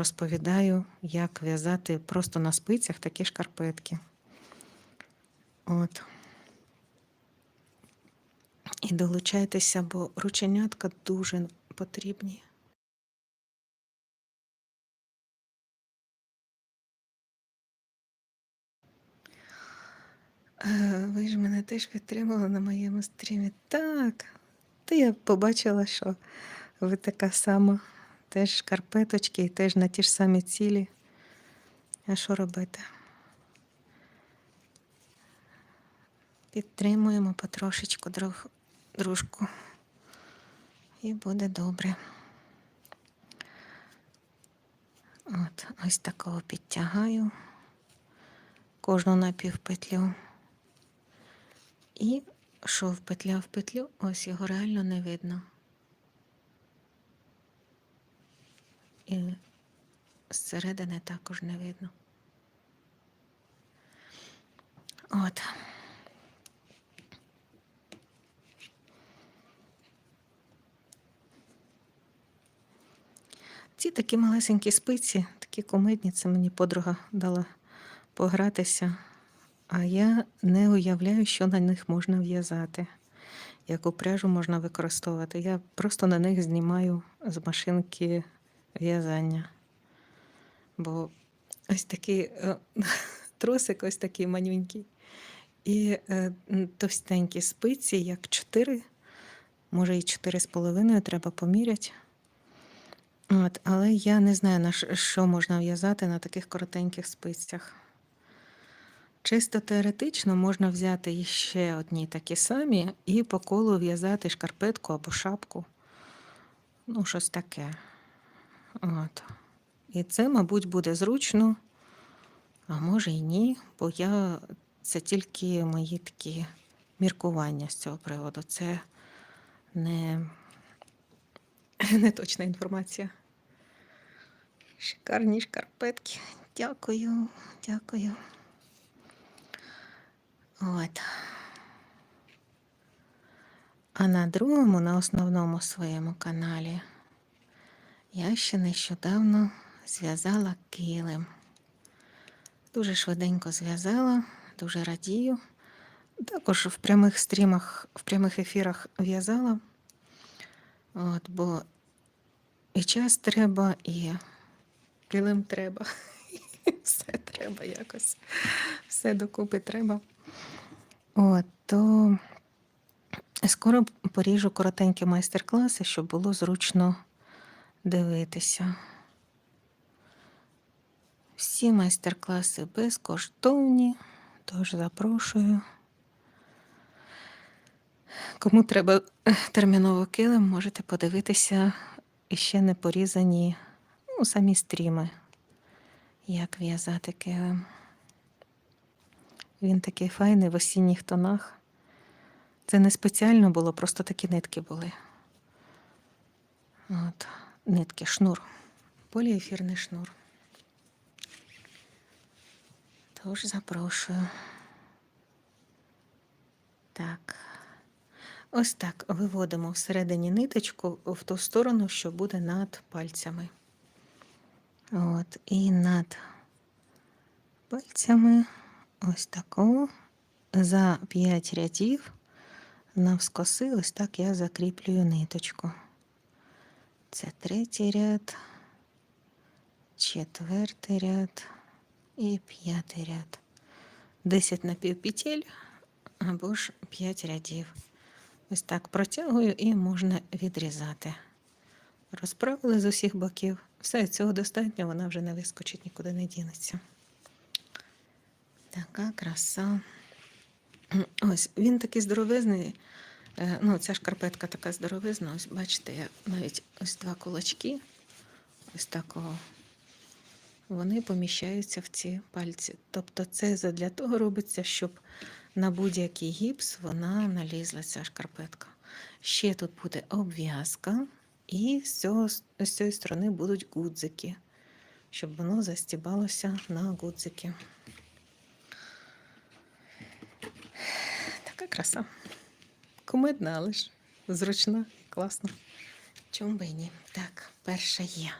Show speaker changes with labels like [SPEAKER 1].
[SPEAKER 1] розповідаю, як в'язати просто на спицях такі шкарпетки. От. І долучайтеся, бо рученятка дуже потрібні. Е, Ви ж мене теж підтримали на моєму стрімі. Так. Та я побачила, що ви така сама. Теж шкарпеточки і теж на ті ж самі цілі. А що робити? Підтримуємо потрошечку друг, дружку. І буде добре. От, ось такого підтягаю кожну напівпетлю. І шов петля в петлю, ось його реально не видно. І зсередини також не видно. От. Ці такі малесенькі спиці, такі комедні, це мені подруга дала погратися, а я не уявляю, що на них можна в'язати, яку пряжу можна використовувати. Я просто на них знімаю з машинки в'язання. Бо ось такий е, тросик, ось такий манюнький. І е, товстенькі спиці, як 4, може і 4,5 треба поміряти. От, але я не знаю, на що можна в'язати на таких коротеньких спицях. Чисто теоретично можна взяти ще одні такі самі і по колу в'язати шкарпетку або шапку. Ну, щось таке. От. І це, мабуть, буде зручно, а може і ні, бо я це тільки мої такі міркування з цього приводу. Це не, не точна інформація. Шикарні шкарпетки. Дякую, дякую. От. А на другому, на основному своєму каналі, я ще нещодавно зв'язала килим. Дуже швиденько зв'язала, дуже радію. Також в прямих стрімах, в прямих ефірах в'язала. От, бо і час треба, і килим треба. Все треба якось. Все докупи треба. От, то скоро поріжу коротенькі майстер-класи, щоб було зручно дивитися. Всі майстер-класи безкоштовні, тож запрошую. Кому треба терміново килим, можете подивитися іще не порізані ну, самі стріми, як в'язати килим. Він такий файний в осінніх тонах. Це не спеціально було, просто такі нитки були. От, нитки, шнур. Поліефірний шнур. Тож запрошую. Так. Ось так виводимо всередині ниточку в ту сторону, що буде над пальцями. От, і над пальцями ось таку. За 5 рядів навскоси, ось так я закріплюю ниточку. Це третій ряд, четвертий ряд і п'ятий ряд. 10 напівпетель або ж 5 рядів. Ось так протягую і можна відрізати. Розправили з усіх боків. Все, цього достатньо, вона вже не вискочить, нікуди не дінеться. Така краса. Ось, він такий здоровезний. Е, Ну, ця шкарпетка така здоровезна. Ось, бачите, я навіть ось два кулачки, ось такого. Вони поміщаються в ці пальці. Тобто це для того робиться, щоб на будь-який гіпс вона налізла ця шкарпетка. Ще тут буде обв'язка, і з, цього, з цієї сторони будуть гудзики, щоб воно застібалося на гудзики. Така краса. Кумедна, але ж зручна, класна. Чому би ні? Так, перша є.